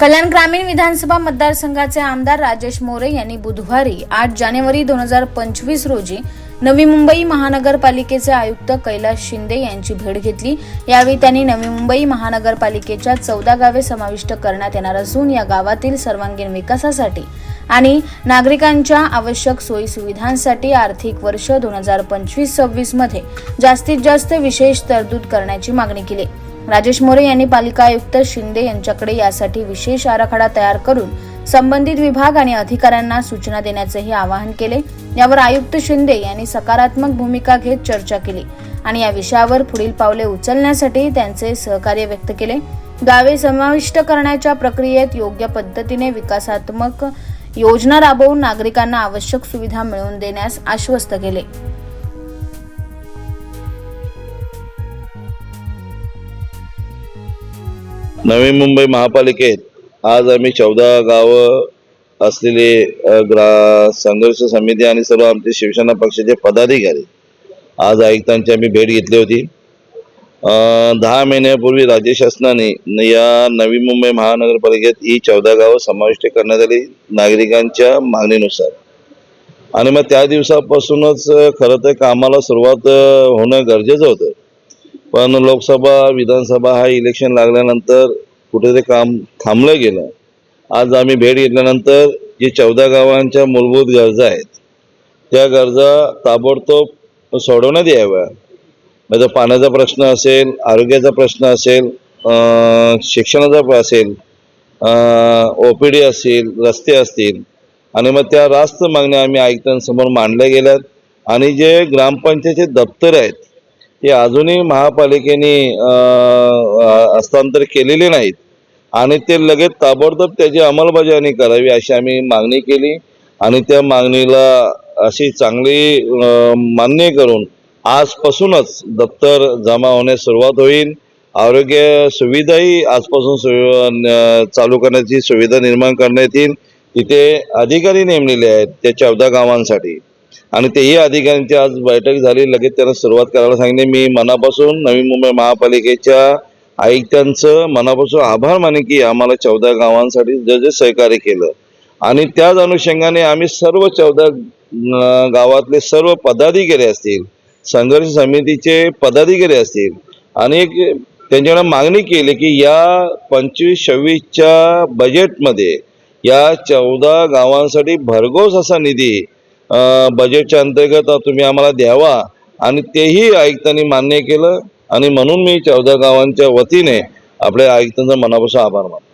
कल्याण ग्रामीण विधानसभा मतदारसंघाचे आमदार राजेश मोरे यांनी बुधवारी आठ जानेवारी दोन हजार पंचवीस रोजी नवी मुंबई महानगरपालिकेचे आयुक्त कैलास शिंदे यांची भेट घेतली. यावेळी त्यांनी नवी मुंबई महानगरपालिकेच्या चौदा गावे समाविष्ट करण्यात येणार असून या गावातील सर्वांगीण विकासासाठी आणि नागरिकांच्या आवश्यक सोयी सुविधांसाठी आर्थिक वर्ष दोन हजार पंचवीस सव्वीसमध्ये जास्तीत जास्त विशेष तरतूद करण्याची मागणी केली. राजेश मोरे यांनी पालिका आयुक्त शिंदे यांच्याकडे यासाठी विशेष आराखडा तयार करून संबंधित विभाग आणि अधिकाऱ्यांना सूचना देण्याचेही आवाहन केले. यावर आयुक्त शिंदे यांनी सकारात्मक भूमिका घेत चर्चा केली आणि या विषयावर पुढील पावले उचलण्यासाठी त्यांचे सहकार्य व्यक्त केले. गावे समाविष्ट करण्याच्या प्रक्रियेत योग्य पद्धतीने विकासात्मक योजना राबवून नागरिकांना आवश्यक सुविधा मिळवून देण्यास आश्वस्त केले. नवी मुंबई महापालिकेत आज आम्ही चौदा गावं असलेले ग्रा संघर्ष समिती आणि सर्व आमचे शिवसेना पक्षाचे पदाधिकारी आज आयुक्तांची आम्ही भेट घेतली होती. दहा महिन्यापूर्वी राज्य शासनाने या नवी मुंबई महानगरपालिकेत ही चौदा गावं समाविष्ट करण्यात आली नागरिकांच्या मागणीनुसार. आणि मग त्या दिवसापासूनच खरं तर कामाला सुरुवात होणं गरजेचं होतं. पण लोकसभा विधानसभा हा इलेक्शन लागल्यानंतर कुठेतरी काम थांबलं गेलं. आज आम्ही भेट घेतल्यानंतर जे चौदा गावांच्या मूलभूत गरजा आहेत त्या गरजा ताबडतोब सोडवण्यात याव्या. म्हणजे पाण्याचा प्रश्न असेल आरोग्याचा प्रश्न असेल शिक्षणाचा असेल ओ पी डी असतील रस्ते असतील. आणि मग त्या रास्त मागण्या आम्ही आयुक्तांसमोर मांडल्या गेल्यात. आणि जे ग्रामपंचायतचे दप्तर आहेत हे अजूनही महापालिकेने हस्तांतर केलेले नाहीत. आणि ते लगेच ताबडतोब त्याची अंमलबजावणी करावी अशी आम्ही मागणी केली. आणि त्या मागणीला अशी चांगली मान्य करून आजपासूनच दप्तर जमा होण्यास सुरुवात होईल. आरोग्य सुविधाही आजपासून सु- चालू करण्याची सुविधा निर्माण करण्यात येईल. तिथे अधिकारी नेमलेले आहेत त्या चौदा गावांसाठी. आणि तेही अधिकाऱ्यांची आज बैठक झाली. लगेच त्यांना सुरुवात करायला सांगितली. मी मनापासून नवी मुंबई महापालिकेच्या आयुक्तांचं मनापासून आभार माने की आम्हाला चौदा गावांसाठी जे जे सहकार्य केलं. आणि त्याच अनुषंगाने आम्ही सर्व चौदा गावातले सर्व पदाधिकारी असतील संघर्ष समितीचे पदाधिकारी असतील आणि त्यांच्याकडे मागणी केली की या पंचवीस सव्वीसच्या बजेटमध्ये या चौदा गावांसाठी भरघोस असा निधी बजेटच्या अंतर्गत तुम्ही आम्हाला द्यावा आणि तेही आयुक्तांनी मान्य केलं. आणि म्हणून मी चौदा गावांच्या वतीने आपल्या आयुक्तांचा मनापासून आभार मानतो.